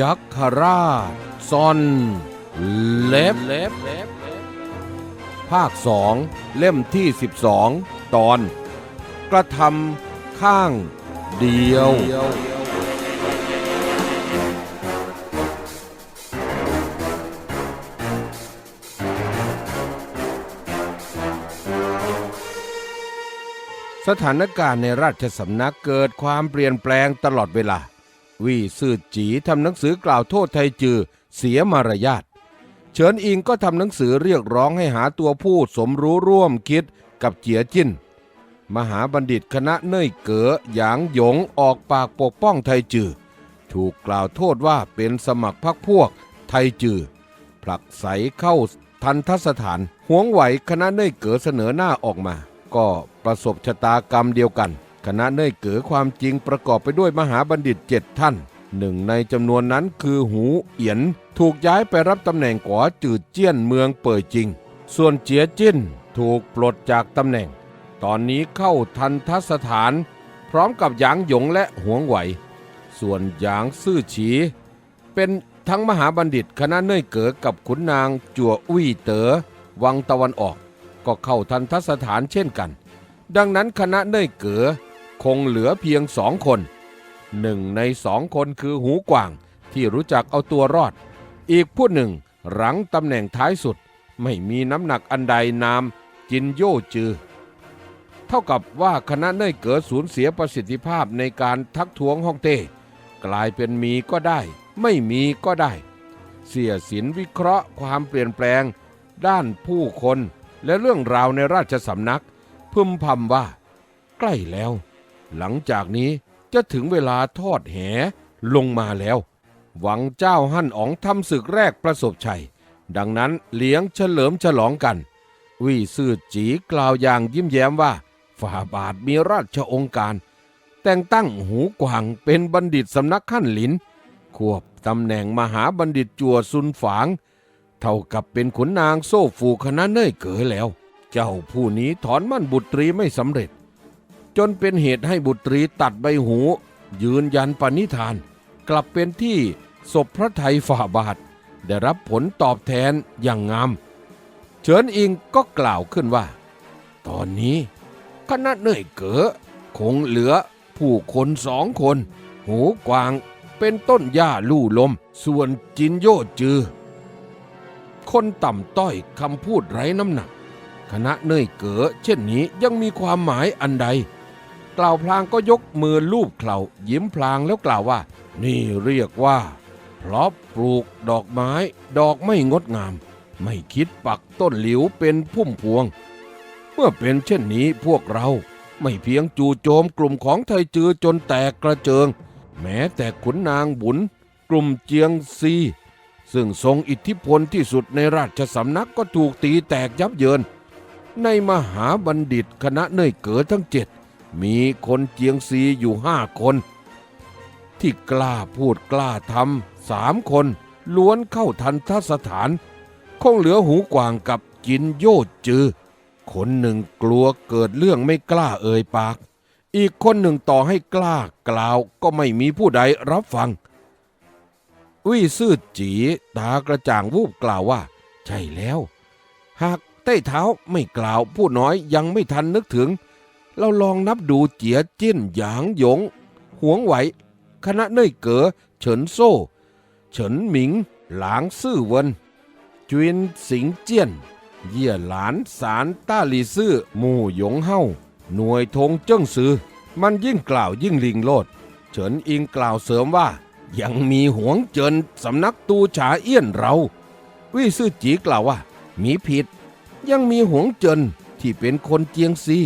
ยัคฆราชซอนเล็บภาคสองเล่มที่ 12 ตอน กระทำข้างเดียว สถานการณ์ในราชสำนักเกิดความเปลี่ยนแปลงตลอดเวลา วี่ซื่อจีทำหนังสือกล่าวโทษไทจือ เสียมารยาทเฉินอิงก็ทำหนังสือเรียกร้องให้หาตัวผู้สมรู้ร่วมคิดกับเจียจิ้น มหาบัณฑิตคณะเน่ยเก๋อหยางหยงออกปากปกป้องไทจือ ถูกกล่าวโทษว่าเป็นสมัครพรรคพวกไทจือ ผลักใสเข้าทันทสถานหวงไหวคณะเน่ยเก๋อเสนอหน้าออกมา ก็ประสบชะตากรรมเดียวกัน คณะเน่ยเก๋อความจริงประกอบไปด้วยมหาบัณฑิตเจ็ดท่าน หนึ่งในจำนวนนั้นคือหูเอียน ถูกย้ายไปรับตำแหน่งก๋อจืดเจี้ยนเมืองเป่ยจริง ส่วนเจียจิ้นถูกปลดจากตำแหน่ง ตอนนี้เข้าทันทสถาน พร้อมกับหยางหยงและหวงไหว ส่วนหยางซื่อฉี เป็นทั้งมหาบัณฑิตคณะเน่ยเก๋อกับขุนนางจั่วอุ้ยเต๋อวังตะวันออก ก็เข้าทันทสถานเช่นกัน ดังนั้นคณะเน่ยเก๋อ คงเหลือเพียงสองคนหนึ่งในสองคนคือหูกว่างที่รู้จักเอาตัวรอด อีกผู้หนึ่งหลังตำแหน่งท้ายสุด ไม่มีน้ำหนักอันใดนามจินโย่จือ เท่ากับว่าคณะเน่ยเก๋อสูญเสียประสิทธิภาพในการทักท้วงฮ่องเต้กลายเป็นมีก็ได้ ไม่มีก็ได้ เสียสินวิเคราะห์ความเปลี่ยนแปลง ด้านผู้คนและเรื่องราวในราชสำนัก พึมพำว่า ใกล้แล้ว หลังจากนี้จะถึงเวลาทอดแหลงมาแล้ว หวังเจ้าหั่นอ๋องทำศึกแรกประสบชัย ดังนั้นเลี้ยงเฉลิมฉลองกัน วี่ซื่อจีกล่าวอย่างยิ้มแย้มว่าฝ่าบาทมีราชองค์การ แต่งตั้งหูกวางเป็นบัณฑิตสำนักขั้นหลิน ควบตำแหน่งมหาบัณฑิตจัวซุนฝาง เท่ากับเป็นขุนนางโซ่ฟูคณะเน่ยเก๋แล้ว เจ้าผู้นี้ถอนมั่นบุตรีไม่สำเร็จ จนเป็นเหตุให้บุตรีตัดใบหู ยืนยันปณิธาน กลับเป็นที่ศพพระไทยฝ่าบาท ได้รับผลตอบแทนอย่างงาม เฉินอิงก็กล่าวขึ้นว่า ตอนนี้คณะเน่ยเก๋อคงเหลือผู้คนสองคน หูกวางเป็นต้นหญ้าลู่ลม ส่วนจินโยจือ คนต่ำต้อยคำพูดไร้น้ำหนัก คณะเน่ยเก๋อเช่นนี้ยังมีความหมายอันใด กล่าวพลางก็ยกมือลูบเข่ายิ้มพลางแล้วกล่าวว่า นี่เรียกว่าเพราะปลูกดอกไม้ดอกไม่งดงาม ไม่คิดปักต้นหลิวเป็นพุ่มพวง เมื่อเป็นเช่นนี้พวกเราไม่เพียงจู่โจมกลุ่มของไทจือจนแตกกระเจิง แม้แต่ขุนนางบุญ กลุ่มเจียงซี ซึ่งทรงอิทธิพลที่สุดในราชสำนักก็ถูกตีแตกยับเยิน ในมหาบัณฑิตคณะเน่ยเก๋อทั้งเจ็ด มีคนเจียงซีอยู่ห้าคน ที่กล้าพูดกล้าทำสามคนล้วนเข้าทันทสถาน คงเหลือหูกวางกับจินโยดจือ คนหนึ่งกลัวเกิดเรื่องไม่กล้าเอ่ยปาก อีกคนหนึ่งต่อให้กล้ากล่าวก็ไม่มีผู้ใดรับฟังวี่ซื่อจีตากระจ่างวูบกล่าวว่า ใช่แล้ว หากใต้เท้าไม่กล่าวผู้น้อยยังไม่ทันนึกถึง เราลองนับดูเจียจิ้นหยางหยง หวงไหว คณะเน่ยเก๋อเฉินโซ่เฉินหมิง หลางซื่อเวินจวินสิงเจี้ยน เยี่ยหลานสารต้าลีซื่อหมู่หยงเฮาหน่วยธงเจิ้งซือ มันยิ่งกล่าวยิ่งลิงโลด เฉินอิงกล่าวเสริมว่า ยังมีหวงเจินสำนักตูฉาเอี้ยนเราวิซื่อจีกล่าวว่า มีผิด ยังมีหวงเจินที่เป็นคนเจียงซี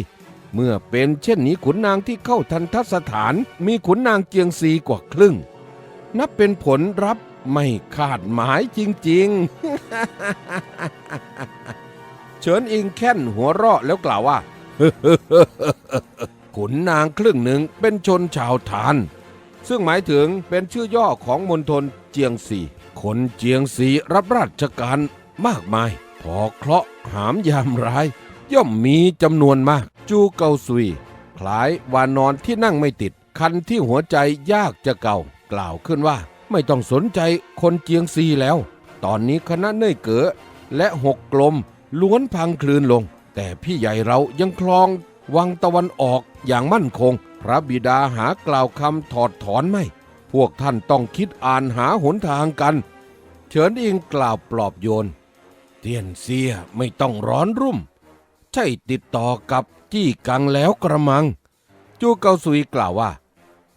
เมื่อเป็นเช่นนี้ขุนนางที่เข้าทันทสถานมีขุนนางเจียงซีกว่าครึ่ง นับเป็นผลรับไม่คาดหมายจริงๆ เฉินอิงแค่นหัวเราะแล้วกล่าวว่า ขุนนางครึ่งหนึ่งเป็นชนชาวทาน ซึ่งหมายถึงเป็นชื่อย่อของมณฑลเจียงซีคนเจียงซีรับราชการมากมาย พอเคราะห์หามยามร้าย ย่อมมีจำนวนมาก จูเกาซุยคล้ายวานอนที่นั่งไม่ติด คันที่หัวใจยากจะเก่า กล่าวขึ้นว่า ไม่ต้องสนใจคนเจียงซีแล้ว ตอนนี้คณะเน่ยเก๋อและหกกลมล้วนพังคลืนลง แต่พี่ใหญ่เรายังคลองวังตะวันออกอย่างมั่นคง พระบิดาหากล่าวคำถอดถอนไม่ พวกท่านต้องคิดอ่านหาหนทางกัน เฉินอิงกล่าวปลอบโยน เตียนเสียไม่ต้องร้อนรุ่ม ใช่ติดต่อกับจี้กังแล้วกระมัง จูเกาซุยกล่าวว่า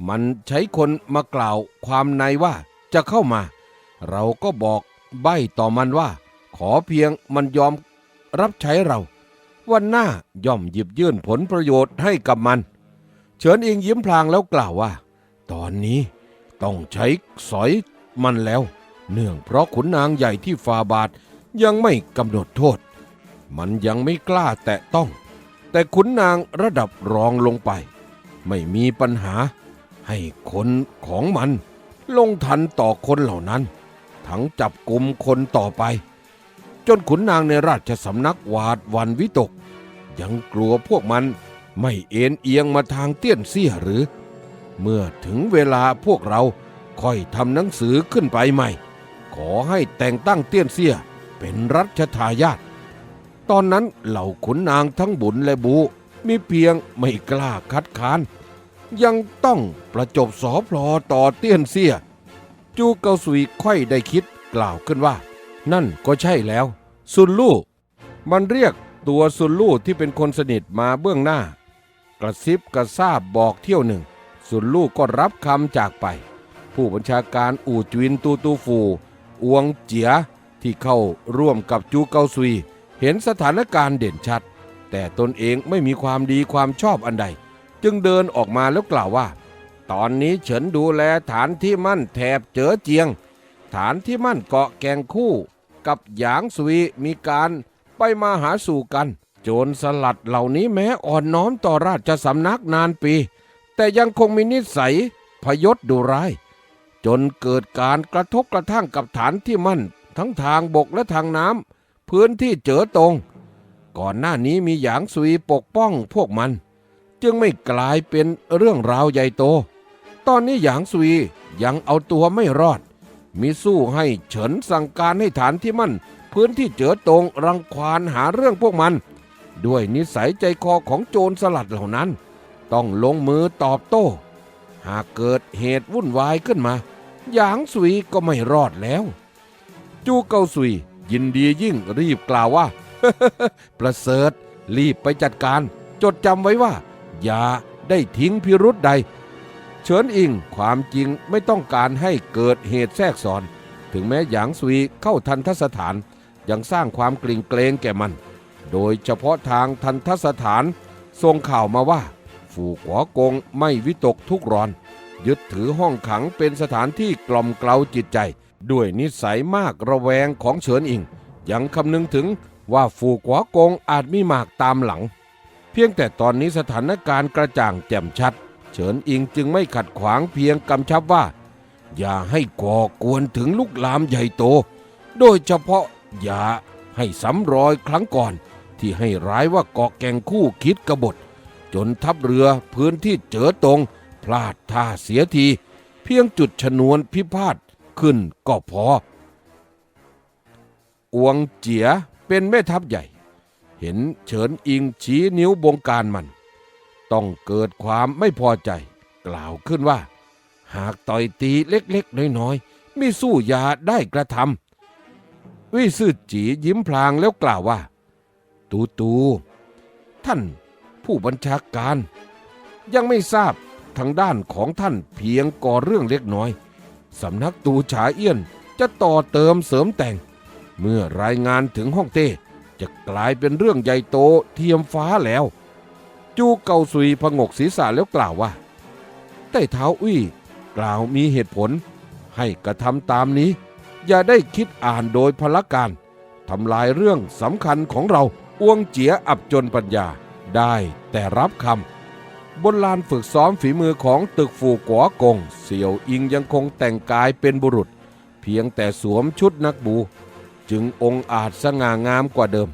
มันใช้คนมากล่าวความในว่าจะเข้ามา เราก็บอกใบ้ต่อมันว่า ขอเพียงมันยอมรับใช้เราวันหน้าย่อมหยิบยื่นผลประโยชน์ให้กับมัน เฉินอิงยิ้มพลางแล้วกล่าวว่า ตอนนี้ต้องใช้สอยมันแล้ว เนื่องเพราะขุนนางใหญ่ที่ฟาบาทยังไม่กำหนดโทษ มันยังไม่กล้าแตะต้อง แต่ขุนนางระดับรองลงไป ไม่มีปัญหา ให้คนของมัน ลงทันต่อคนเหล่านั้น ทั้งจับกลุ่มคนต่อไป จนขุนนางในราชสำนักหวาดวันวิตก ยังกลัวพวกมันไม่เอ็นเอียงมาทางเตี้ยนเสียหรือ เมื่อถึงเวลาพวกเราค่อยทำหนังสือขึ้นไปใหม่ ขอให้แต่งตั้งเตี้ยนเสียเป็นรัชทายาท ตอนนั้นเหล่าขุนนางทั้งบุญและบูมีเพียงไม่กล้าคัดค้าน ยังต้องประจบสอพลอต่อเตี้ยนเสีย จูเกาสุยค่อยได้คิดกล่าวขึ้นว่า นั่นก็ใช่แล้ว ซุนลู่มันเรียกตัวซุนลู่ที่เป็นคนสนิทมาเบื้องหน้า กระซิบกระซาบบอกเที่ยวหนึ่งซุนลู่ก็รับคำจากไป ผู้บัญชาการอู่จวินตูตูฟูอวงเจียที่เข้าร่วมกับจูเกาซุย ห็นสถานการณ์เด่นชัด แต่ตนเองไม่มีความดีความชอบอันใด จึงเดินออกมาแล้วกล่าวว่า ตอนนี้เฉินดูแลฐานที่มั่นแถบเจอเจียง ฐานที่มั่นเกาะแกงคู่ กับหยางสุยมีการไปมาหาสู่กัน โจรสลัดเหล่านี้แม้อ่อนน้อมต่อราชสำนักนานปี แต่ยังคงมีนิสัยพยศดุร้าย จนเกิดการกระทบกระทั่งกับฐานที่มั่น ทั้งทางบกและทางน้ำ พื้นที่เจอตรง ก่อนหน้านี้มีหยางสุยปกป้องพวกมัน จึงไม่กลายเป็นเรื่องราวใหญ่โต ตอนนี้หยางสุยยังเอาตัวไม่รอด มีสู้ให้เฉินสั่งการให้ฐานที่มั่น พื้นที่เจอตรงรังควานหาเรื่องพวกมัน ด้วยนิสัยใจคอของโจรสลัดเหล่านั้น ต้องลงมือตอบโต้ หากเกิดเหตุวุ่นวายขึ้นมาหยางสุยก็ไม่รอดแล้ว จูเกาสุย ยินดียิ่งรีบกล่าวว่า ประเสริฐรีบไปจัดการ จดจำไว้ว่า อย่าได้ทิ้งพิรุษใด เฉินอิงความจริงไม่ต้องการให้เกิดเหตุแทรกซ้อน ถึงแม้หยางซุยเข้าทันทสถาน ยังสร้างความกลิ่งเกรงแก่มัน โดยเฉพาะทางทันทสถานส่งข่าวมาว่า ฝูกหัวกงไม่วิตกทุกร้อน ยึดถือห้องขังเป็นสถานที่กล่อมเกลาจิตใจ ด้วยนิสัยมากระแวงของเฉินอิง ยังคำนึงถึงว่าฝูกหัวกงอาจมีหมากตามหลัง เพียงแต่ตอนนี้สถานการณ์กระจ่างแจ่มชัด เฉินอิงจึงไม่ขัดขวางเพียงกำชับว่า อย่าให้ก่อกวนถึงลุกลามใหญ่โต โดยเฉพาะอย่าให้ซ้ำรอยครั้งก่อน ที่ให้ร้ายว่าเกาะแก่งคู่คิดกบฏ จนทัพเรือพื้นที่เจอตรง พลาดท่าเสียที เพียงจุดชนวนพิพาท ขึ้นก็พอ อวงเจียเป็นแม่ทัพใหญ่ เห็นเฉินอิงชี้นิ้วบงการมัน ต้องเกิดความไม่พอใจ กล่าวขึ้นว่า หากต่อยตีเล็กๆ น้อยๆไม่สู้ยาได้กระทำวิซื่อจียิ้มพลางแล้วกล่าวว่า ตูตูท่านผู้บัญชาการ ยังไม่ทราบทางด้านของท่านเพียงก่อเรื่องเล็กน้อย สำนักตูฉาเอี้ยนจะต่อเติมเสริมแต่ง เมื่อรายงานถึงห้องเต้จะกลายเป็นเรื่องใหญ่โตเทียมฟ้าแล้ว จูเกาซุยพงกศีรษะแล้วกล่าวว่าใต้เท้าอุ้ยกล่าวมีเหตุผล ให้กระทำตามนี้ อย่าได้คิดอ่านโดยพละการทำลายเรื่องสำคัญของเราอ้วงเจียอับจนปัญญาได้แต่รับคำ บนลานฝึกซ้อมฝีมือของตึกฝูกัวกง เสี่ยวอิงยังคงแต่งกายเป็นบุรุษ เพียงแต่สวมชุดนักบู จึงองค์อาจสง่างามกว่าเดิม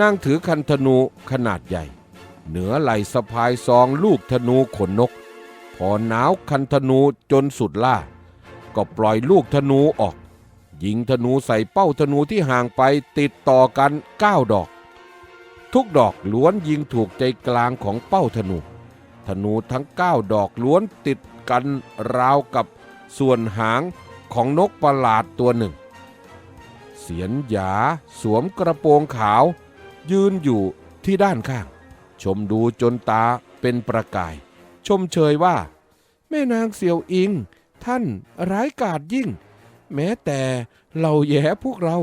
นางถือคันธนูขนาดใหญ่ เหนือไหลสะพายซองลูกธนูขนนก พอหนาวคันธนูจนสุดล่า ก็ก็ปล่อยลูกธนูออก ยิงธนูใส่เป้าธนูที่ห่างไปติดต่อกันเก้าดอก ทุกดอกล้วนยิงถูกใจกลางของเป้าธนู ธนูทั้งเก้าดอกล้วนติดกันราวกับส่วนหางของนกประหลาดตัวหนึ่ง เสียนหยาสวมกระโปรงขาว ยืนอยู่ที่ด้านข้าง ชมดูจนตาเป็นประกาย ชมเชยว่า แม่นางเสี่ยวอิง ท่านร้ายกาจยิ่ง แม้แต่เหล่าแย่พวกเรา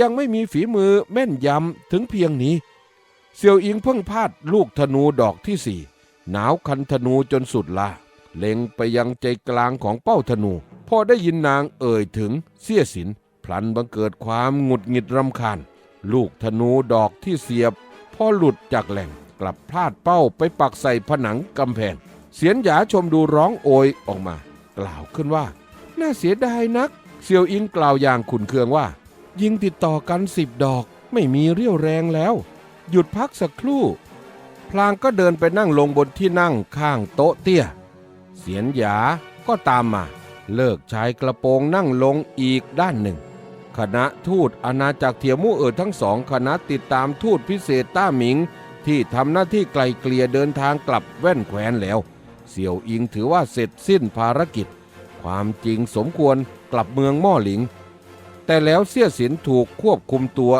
ยังไม่มีฝีมือแม่นยำถึงเพียงนี้ เสี่ยวอิงเพิ่งพลาดลูกธนูดอกที่สี่ หนาวคันธนูจนสุดละเล็งไปยังใจกลางของเป้าธนู พอได้ยินนางเอ่ยถึงเสี้ยสินพลันบังเกิดความหงุดหงิดรำคาญ ลูกธนูดอกที่เสียบ พอหลุดจากแหล่งกลับพลาดเป้าไปปักใส่ผนังกำแพงเสียนหยาชมดูร้องโอยออกมา กล่าวขึ้นว่า น่าเสียดายนัก เซียวอิงกล่าวอย่างขุนเคืองว่า ยิงติดต่อกันสิบดอกไม่มีเรี่ยวแรงแล้ว หยุดพักสักครู่ พลางก็เดินไปนั่งลงบนที่นั่งข้างโต๊ะเตี้ย เสียนหยาก็ตามมา เลิกชายกระโปรงนั่งลงอีกด้านหนึ่ง คณะทูตอาณาจักรเทียมู่เอิดทั้งสองคณะติดตามทูตพิเศษต้าหมิง ที่ทำหน้าที่ไกลเกลี่ยเดินทางกลับแว่นแคว้นแล้ว เสี่ยวอิงถือว่าเสร็จสิ้นภารกิจ ความจริงสมควรกลับเมืองม่อหลิง แต่แล้วเสี่ยสินถูกควบคุมตัว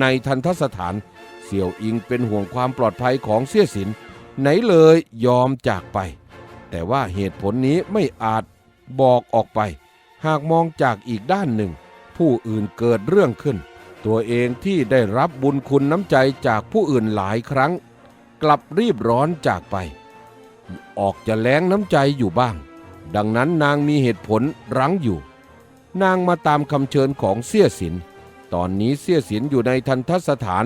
ในทันทสถาน เสี่ยวอิงเป็นห่วงความปลอดภัยของเสี่ยสิน ไหนเลยยอมจากไป แต่ว่าเหตุผลนี้ไม่อาจบอกออกไป หากมองจากอีกด้านหนึ่ง ผู้อื่นเกิดเรื่องขึ้น ตัวเองที่ได้รับบุญคุณน้ำใจจากผู้อื่นหลายครั้ง กลับรีบร้อนจากไป ออกจะแล้งน้ำใจอยู่บ้าง ดังนั้นนางมีเหตุผลรั้งอยู่ นางมาตามคำเชิญของเสี่ยสินตอนนี้เสี่ยสินอยู่ในทันทสถาน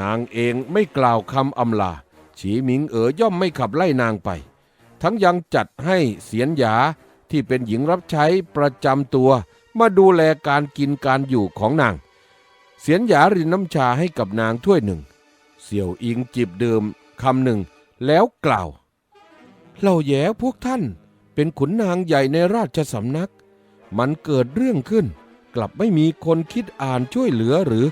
นางเองไม่กล่าวคำอำลา ฉีหมิงเอ๋อย่อมไม่ขับไล่นางไป ทั้งยังจัดให้เสียนหยาที่เป็นหญิงรับใช้ประจำตัว มาดูแลการกินการอยู่ของนาง เสียนหยารินน้ำชาให้กับนางถ้วยหนึ่ง เสี่ยวอิงจิบดื่มคำหนึ่ง แล้วกล่าวเหล่าแย่พวกท่านเป็นขุนนางใหญ่ในราชสำนัก มันเกิดเรื่องขึ้น กลับไม่มีคนคิดอ่านช่วยเหลือหรือ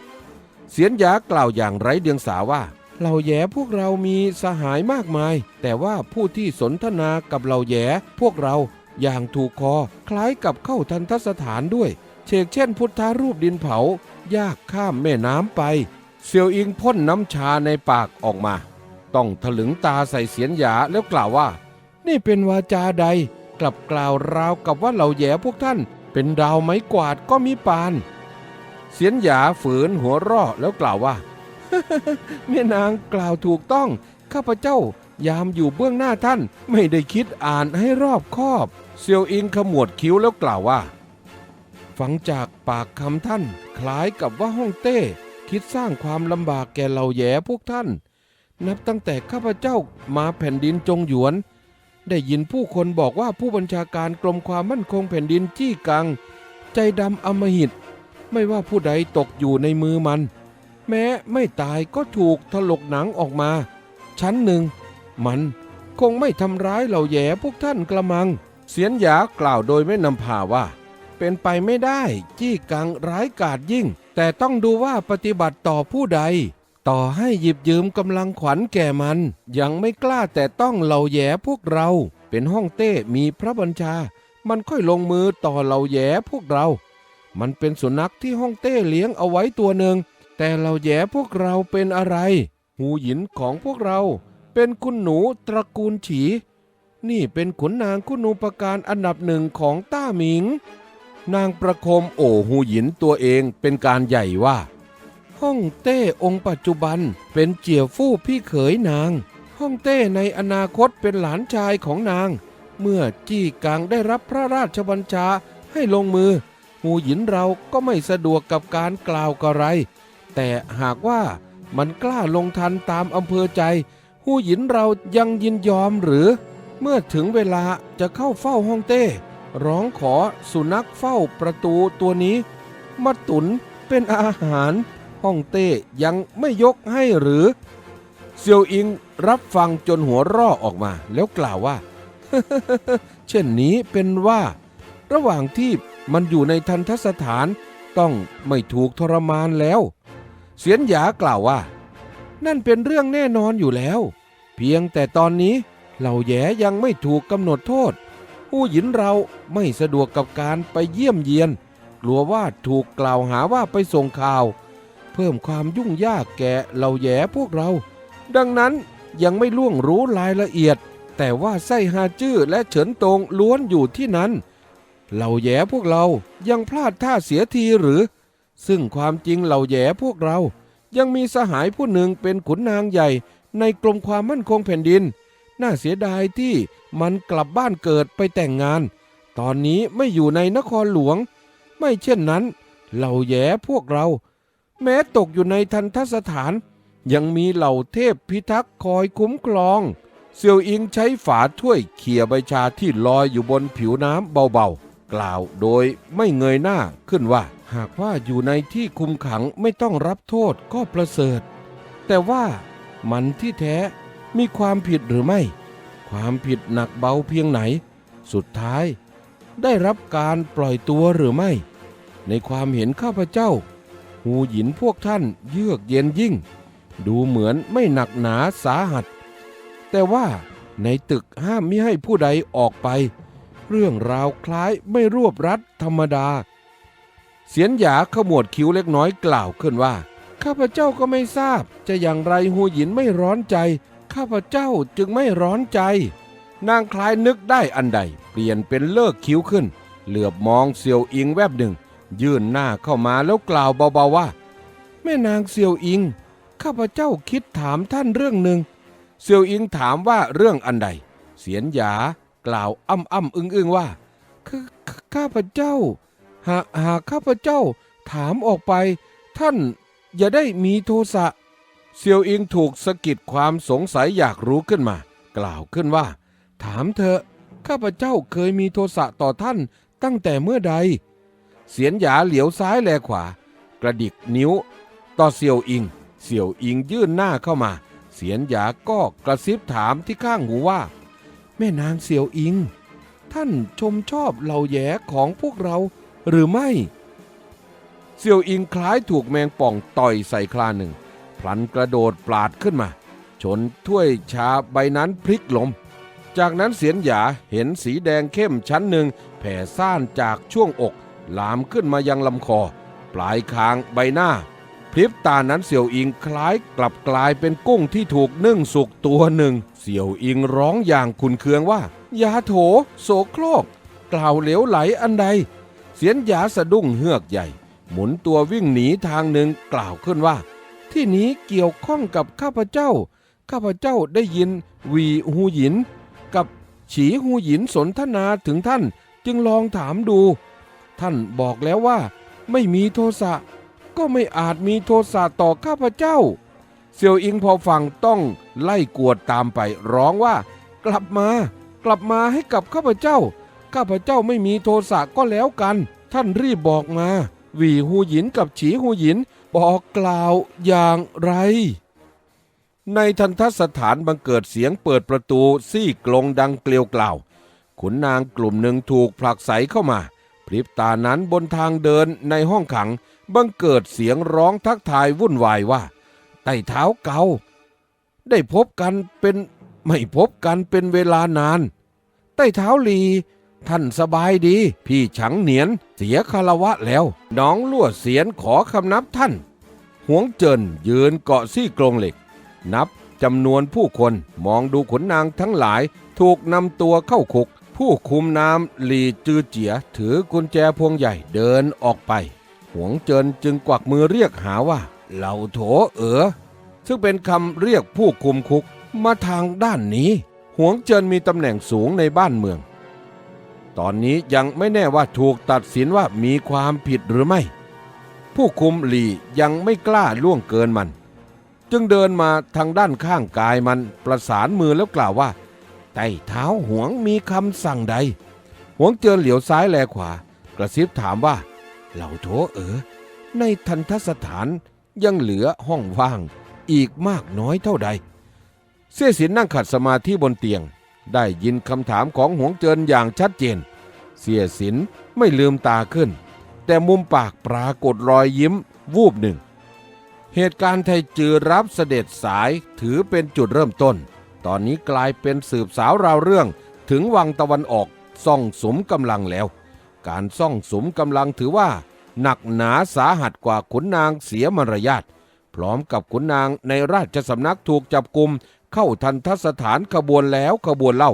เสียนยากล่าวอย่างไร้เดียงสาว่าเหล่าแย่พวกเรามีสหายมากมาย แต่ว่าผู้ที่สนทนากับเหล่าแย่พวกเราอย่างถูกคอ คล้ายกับเข้าทันทสถานด้วย เชกเช่นพุทธารูปดินเผา ยากข้ามแม่น้ำไป เซียวอิงพ่นน้ำชาในปากออกมา ต้องถลึงตาใส่เสียนหยาแล้วกล่าวว่า นี่เป็นวาจาใด กลับกล่าวราวกับว่าเหล่าแย่พวกท่าน เป็นดาวไม้กวาดก็มีปาน เสียนหยาฝืนหัวร่อแล้วกล่าวว่าแม่นางกล่าวถูกต้อง ข้าพเจ้ายามอยู่เบื้องหน้าท่านไม่ได้คิดอ่านให้รอบคอบ เซียวอิงขมวดคิ้วแล้วกล่าวว่า ฟังจากปากคำท่าน คล้ายกับว่าฮ่องเต้ คิดสร้างความลำบากแก่เหล่าแย่พวกท่าน นับตั้งแต่ข้าพเจ้ามาแผ่นดินจงหยวน ได้ยินผู้คนบอกว่าผู้บัญชาการกรมความมั่นคงแผ่นดินจี้กัง ใจดำอมหิต ไม่ว่าผู้ใดตกอยู่ในมือมัน แม้ไม่ตายก็ถูกถลกหนังออกมา ชั้นหนึ่ง มันคงไม่ทำร้ายเหล่าแย่พวกท่านกระมัง เสียนหยากล่าวโดยไม่นำพาว่า เป็นไปไม่ได้จี้กังร้ายกาจยิ่ง แต่ต้องดูว่าปฏิบัติต่อผู้ใด ต่อให้หยิบยืมกำลังขวัญแก่มัน ยังไม่กล้าแต่ต้องเหล่าแย่พวกเรา เป็นห้องเต้มีพระบัญชา มันค่อยลงมือต่อเหล่าแย่พวกเรา มันเป็นสุนัขที่ห้องเต้เลี้ยงเอาไว้ตัวหนึ่ง แต่เหล่าแย่พวกเราเป็นอะไร หูหยินของพวกเรา เป็นคุณหนูตระกูลฉี นี่เป็นขุนนางคุณูปการอันดับหนึ่งของต้าหมิง นางประคมโอหูหยินตัวเองเป็นการใหญ่ว่าฮ่องเต้องค์ปัจจุบันเป็นเจี๋ยวฟู่พี่เขยนางฮ่องเต้ในอนาคตเป็นหลานชายของนาง เมื่อจี้กังได้รับพระราชบัญชาให้ลงมือ หูหยินเราก็ไม่สะดวกกับการกล่าวกระไร แต่หากว่ามันกล้าลงทันตามอำเภอใจ หูหยินเรายังยินยอมหรือ เมื่อถึงเวลาจะเข้าเฝ้าฮ่องเต้ ร้องขอสุนัขเฝ้าประตูตัวนี้มาตุนเป็นอาหารฮ่องเต้ยังไม่ยกให้หรือ เซียวอิงรับฟังจนหัวร่อออกมาแล้วกล่าวว่า เช่นนี้เป็นว่า ระหว่างที่ มันอยู่ในทันทสถานต้องไม่ถูกทรมานแล้ว เสียนหยากล่าวว่า นั่นเป็นเรื่องแน่นอนอยู่แล้ว เพียงแต่ตอนนี้เหล่าแย้ยังไม่ถูกกำหนดโทษ ผู้หญินเราไม่สะดวกกับการไปเยี่ยมเยียน กลัวว่าถูกกล่าวหาว่าไปส่งข่าว เพิ่มความยุ่งยากแก่เหล่าแย้พวกเรา ดังนั้นยังไม่ล่วงรู้รายละเอียด แต่ว่าไส้ฮาจื้อและเฉินตงล้วนอยู่ที่นั้น เหล่าแย้พวกเรายังพลาดท่าเสียทีหรือ ซึ่งความจริงเหล่าแย้พวกเรา ยังมีสหายผู้หนึ่งเป็นขุนนางใหญ่ ในกรมความมั่นคงแผ่นดิน น่าเสียดายที่มันกลับบ้านเกิดไปแต่งงาน ตอนนี้ไม่อยู่ในนครหลวง ไม่เช่นนั้น เหล่าแย้พวกเรา แม้ตกอยู่ในทันทสถาน ยังมีเหล่าเทพพิทักษ์คอยคุ้มครองเซียวอิงใช้ฝาถ้วยเขี่ยใบชาที่ลอยอยู่บนผิวน้ำเบาๆ กล่าวโดยไม่เงยหน้าขึ้นว่า หากว่าอยู่ในที่คุมขังไม่ต้องรับโทษก็ประเสริฐ แต่ว่ามันที่แท้มีความผิดหรือไม่ ความผิดหนักเบาเพียงไหน สุดท้าย ได้รับการปล่อยตัวหรือไม่ ในความเห็นข้าพเจ้า หูหยินพวกท่านเยือกเย็นยิ่ง ดูเหมือนไม่หนักหนาสาหัส แต่ว่าในตึกห้ามมิให้ผู้ใดออกไป เรื่องราวคล้ายไม่รวบรัดธรรมดา เสียนหยาขมวดคิ้วเล็กน้อยกล่าวขึ้นว่า ข้าพเจ้าก็ไม่ทราบ จะอย่างไรหูหยินไม่ร้อนใจ ข้าพเจ้าจึงไม่ร้อนใจ นางคล้ายนึกได้อันใด เปลี่ยนเป็นเลิกคิ้วขึ้น เหลือบมองเซียวอิงแวบหนึ่ง ยื่นหน้าเข้ามาแล้วกล่าวเบาๆว่า แม่นางเซียวอิง ข้าพเจ้าคิดถามท่านเรื่องหนึ่งเซียวอิงถามว่าเรื่องอันใด เสียนหยา กล่าวอ้ำอ้ำอึ้งอึ้งว่าข้าข้าพเจ้า หากหากข้าพเจ้าถามออกไป ท่านอย่าได้มีโทสะเซียวอิงถูกสะกิดความสงสัยอยากรู้ขึ้นมา กล่าวขึ้นว่า ถามเถอะข้าพเจ้าเคยมีโทสะต่อท่านตั้งแต่เมื่อใด เสียนหยาเหลียวซ้ายแลขวา กระดิกนิ้ว ต่อเซียวอิง เซียวอิงยื่นหน้าเข้ามา เสียนหยาก็กระซิบถามที่ข้างหูว่า แม่นางเซียวอิง ท่านชมชอบเหล่าแย้ของพวกเราหรือไม่เซียวอิงคล้ายถูกแมงป่องต่อยใส่คลาหนึ่ง พลันกระโดดปลาดขึ้นมา ชนถ้วยชาใบนั้นพลิกลม จากนั้นเสียนหยาเห็นสีแดงเข้มชั้นหนึ่งแผ่ซ่านจากช่วงอก ลามขึ้นมายังลำคอ ปลายคางใบหน้าพริบตานั้นเสี่ยวอิงคล้ายกลับกลายเป็นกุ้งที่ถูกนึ่งสุกตัวหนึ่ง เสี่ยวอิงร้องอย่างขุนเคืองว่า ยาโถ โสโครก กล่าวเหลวไหลอันใด เสียนหยาสะดุ้งเฮือกใหญ่ หมุนตัววิ่งหนีทางหนึ่งกล่าวขึ้นว่า ที่นี้เกี่ยวข้องกับข้าพเจ้า ข้าพเจ้าได้ยินวีหูหยิน กับฉีหูหยินสนทนาถึงท่านจึงลองถามดู ท่านบอกแล้วว่า ไม่มีโทสะก็ไม่อาจมีโทสะต่อข้าพเจ้า เซียวอิงพอฟังต้องไล่กวดตามไปร้องว่า กลับมา กลับมาให้กับข้าพเจ้า ข้าพเจ้าไม่มีโทสะก็แล้วกัน ท่านรีบบอกมาหวีหูหยินกับฉีหูหยินบอกกล่าวอย่างไร ในทันทสถานบังเกิดเสียงเปิดประตูซี่กลงดังเกลียวกล่าวขุนนางกลุ่มหนึ่งถูกผลักไสเข้ามา พริบตานั้นบนทางเดินในห้องขัง บังเกิดเสียงร้องทักทายวุ่นวายว่า ไต่เท้าเกาได้พบกันเป็นไม่พบกันเป็นเวลานานไต่เท้าลี ท่านสบายดี พี่ฉังเหนียนเสียคารวะแล้ว น้องลั่วเสียนขอคำนับท่านหวงเจินยืนเกาะซี่กรงเหล็ก นับจำนวนผู้คนมองดูขนนางทั้งหลายถูกนำตัวเข้าคุก ผู้คุมน้ำหลีจือเจีย ถือกุญแจพวงใหญ่เดินออกไป หวงเจินจึงกวักมือเรียกหาว่า เหล่าโถเอ๋อซึ่งเป็นคำเรียกผู้คุมคุกมาทางด้านนี้ หวงเจินมีตำแหน่งสูงในบ้านเมือง ตอนนี้ยังไม่แน่ว่าถูกตัดสินว่ามีความผิดหรือไม่ ผู้คุมหลียังไม่กล้าล่วงเกินมัน จึงเดินมาทางด้านข้างกายมันประสานมือแล้วกล่าวว่าไต่เท้าหวงมีคำสั่งใด หวงเจินเหลียวซ้ายแลขวา กระซิบถามว่า เหล่าโถเอ๋อในทันทสถาน ยังเหลือห้องว่างอีกมากน้อยเท่าใด เสียสินนั่งขัดสมาธิบนเตียง ได้ยินคำถามของหวงเจินอย่างชัดเจน เสียสินไม่ลืมตาขึ้น แต่มุมปากปรากฏรอยยิ้มวูบหนึ่ง เหตุการณ์ไทยจือรับเสด็จสายถือเป็นจุดเริ่มต้น ตอนนี้กลายเป็นสืบสาวราวเรื่องถึงวังตะวันออกซ่องสมกำลังแล้ว การซ่องสมกำลังถือว่า หนักหนาสาหัสกว่าขุนนางเสียมารยาทพร้อมกับขุนนางในราชสำนักถูกจับกลุมเข้าทันทสถานขบวนแล้วขบวนเล่า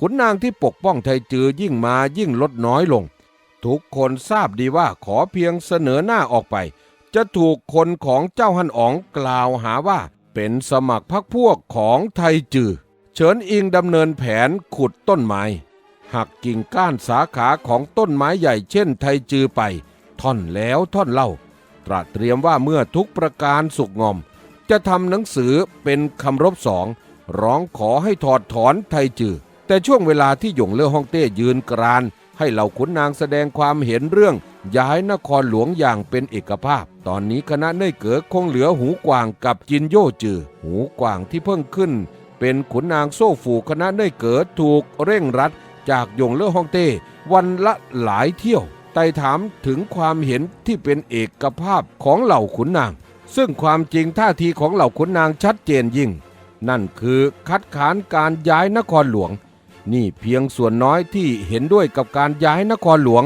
ขุนนางที่ปกป้องไทยจือยิ่งมายิ่งลดน้อยลง ทุกคนทราบดีว่าขอเพียงเสนอหน้าออกไป จะถูกคนของเจ้าฮันอ๋องกล่าวหาว่า เป็นสมัครพรรคพวกของไทยจือเฉินอิงดำเนินแผนขุดต้นไม้หักกิ่งก้านสาขาของต้นไม้ใหญ่เช่นไทยจือไป ท่อนแล้วท่อนเล่า ตระเตรียมว่าเมื่อทุกประการสุกงอม จะทำหนังสือเป็นคำรบสอง ร้องขอให้ถอดถอนไทยจือ แต่ช่วงเวลาที่หยงเล่อฮ่องเต้ยืนกราน ให้เหล่าขุนนางแสดงความเห็นเรื่อง ย้ายนครหลวงอย่างเป็นเอกภาพ ตอนนี้คณะเน่ยเก๋อคงเหลือหูกวางกับจินโย่จือ หูกวางที่เพิ่งขึ้น เป็นขุนนางโซ่ฝูคณะเน่ยเก๋อถูกเร่งรัดจากหยงเล่อฮ่องเต้วันละหลายเที่ยว ไต่ถามถึงความเห็นที่เป็นเอกภาพของเหล่าขุนนาง ซึ่งความจริงท่าทีของเหล่าขุนนางชัดเจนยิ่ง นั่นคือคัดค้านการย้ายนครหลวง นี่เพียงส่วนน้อยที่เห็นด้วยกับการย้ายนครหลวง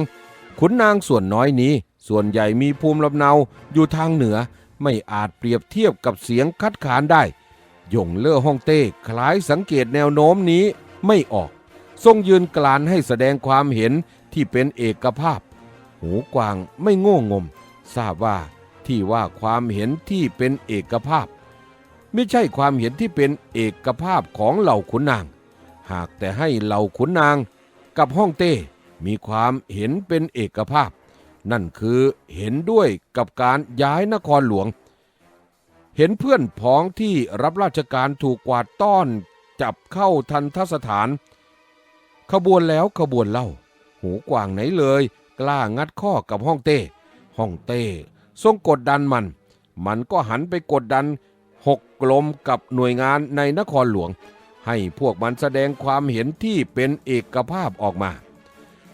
ขุนนางส่วนน้อยนี้ ส่วนใหญ่มีภูมิลำเนาอยู่ทางเหนือไม่อาจเปรียบเทียบกับเสียงคัดค้านได้ยงเล่อฮ่องเต้คล้ายสังเกตแนวโน้มนี้ไม่ออก ทรงยืนกลานให้แสดงความเห็นที่เป็นเอกภาพ หูกวางไม่โง่งม ทราบว่าที่ว่าความเห็นที่เป็นเอกภาพ ไม่ใช่ความเห็นที่เป็นเอกภาพของเหล่าขุนนาง หากแต่ให้เหล่าขุนนางกับฮ่องเต้มีความเห็นเป็นเอกภาพ นั่นคือเห็นด้วยกับการย้ายนครหลวง เห็นเพื่อนพ้องที่รับราชการถูกกวาดต้อนจับเข้าทันทสถาน ขบวนแล้วขบวนเล่า หูกว่างไหนเลย กล้างัดข้อกับฮ่องเต้ฮ่องเต้ทรงกดดันมัน มันก็หันไปกดดันหกกลมกับหน่วยงานในนครหลวง ให้พวกมันแสดงความเห็นที่เป็นเอกภาพออกมา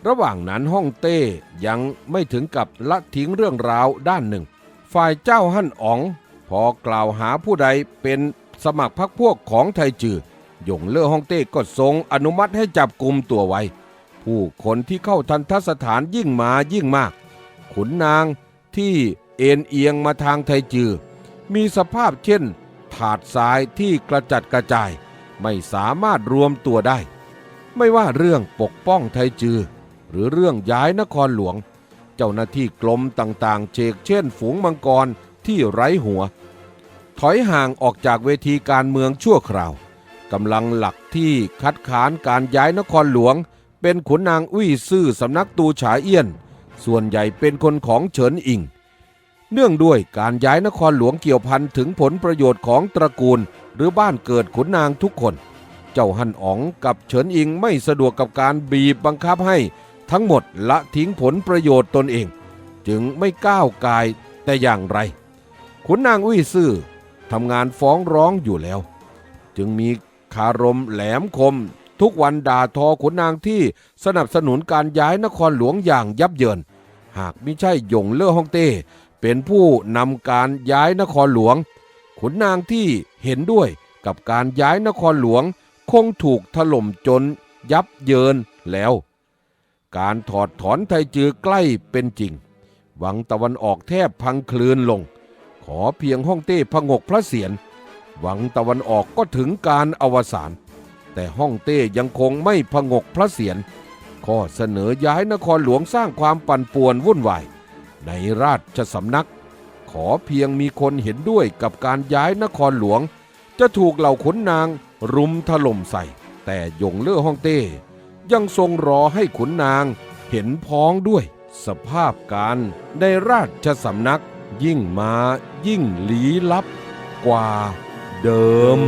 ระหว่างนั้นฮ่องเต้ยังไม่ถึงกับละทิ้งเรื่องราวด้านหนึ่ง ฝ่ายเจ้าฮั่นอ๋อง พอกล่าวหาผู้ใดเป็นสมัครพรรคพวกของไทยจือหยงเล่อฮ่องเต้ก็ทรงอนุมัติให้จับกลุ่มตัวไว้ ผู้คนที่เข้าทันทสถานยิ่งมายิ่งมาก ขุนนางที่เอ็นเอียงมาทางไทยจือ มีสภาพเช่น ถาดทรายที่กระจัดกระจาย ไม่สามารถรวมตัวได้ ไม่ว่าเรื่องปกป้องไทยจือ หรือเรื่องย้ายนครหลวง เจ้าหน้าที่กรมต่างๆเชกเช่น ฝูงมังกรที่ไร้หัว ถอยห่างออกจากเวทีการเมืองชั่วคราวกำลังหลักที่คัดค้านการย้ายนครหลวง เป็นขุนนางอุ้ยซื่อสำนักตูฉาเอี้ยน ส่วนใหญ่เป็นคนของเฉินอิง เนื่องด้วยการย้ายนครหลวงเกี่ยวพันถึงผลประโยชน์ของตระกูล หรือบ้านเกิดขุนนางทุกคน เจ้าฮันอ๋องกับเฉินอิงไม่สะดวกกับการบีบบังคับให้ทั้งหมดละทิ้งผลประโยชน์ตนเอง จึงไม่ก้าวกายแต่อย่างไร ขุนนางอุ้ยซื่อทำงานฟ้องร้องอยู่แล้ว จึงมีคารมแหลมคม ทุกวันด่าทอขุนนางที่สนับสนุนการย้ายนครหลวงอย่างยับเยิน หากไม่ใช่หยงเล่อฮ่องเต้เป็นผู้นำการย้ายนครหลวง ขุนนางที่เห็นด้วยกับการย้ายนครหลวง คงถูกถล่มจนยับเยินแล้ว การถอดถอนไทยจือใกล้เป็นจริง วังตะวันออกแทบพังคลืนลง ขอเพียงฮ่องเต้พงกพระเศียรวังตะวันออกก็ถึงการอวสาน แต่ฮ่องเต้ยังคงไม่พงกพระเศียรข้อเสนอย้ายนครหลวงสร้างความปั่นป่วนวุ่นวาย ในราชสำนัก ขอเพียงมีคนเห็นด้วยกับการย้ายนครหลวง จะถูกเหล่าขุนนางรุมถล่มใส่ แต่ยงเล่อฮ่องเต้ยังทรงรอให้ขุนนางเห็นพ้องด้วย สภาพการในราชสำนักยิ่งมายิ่งลี้ลับกว่าเดิม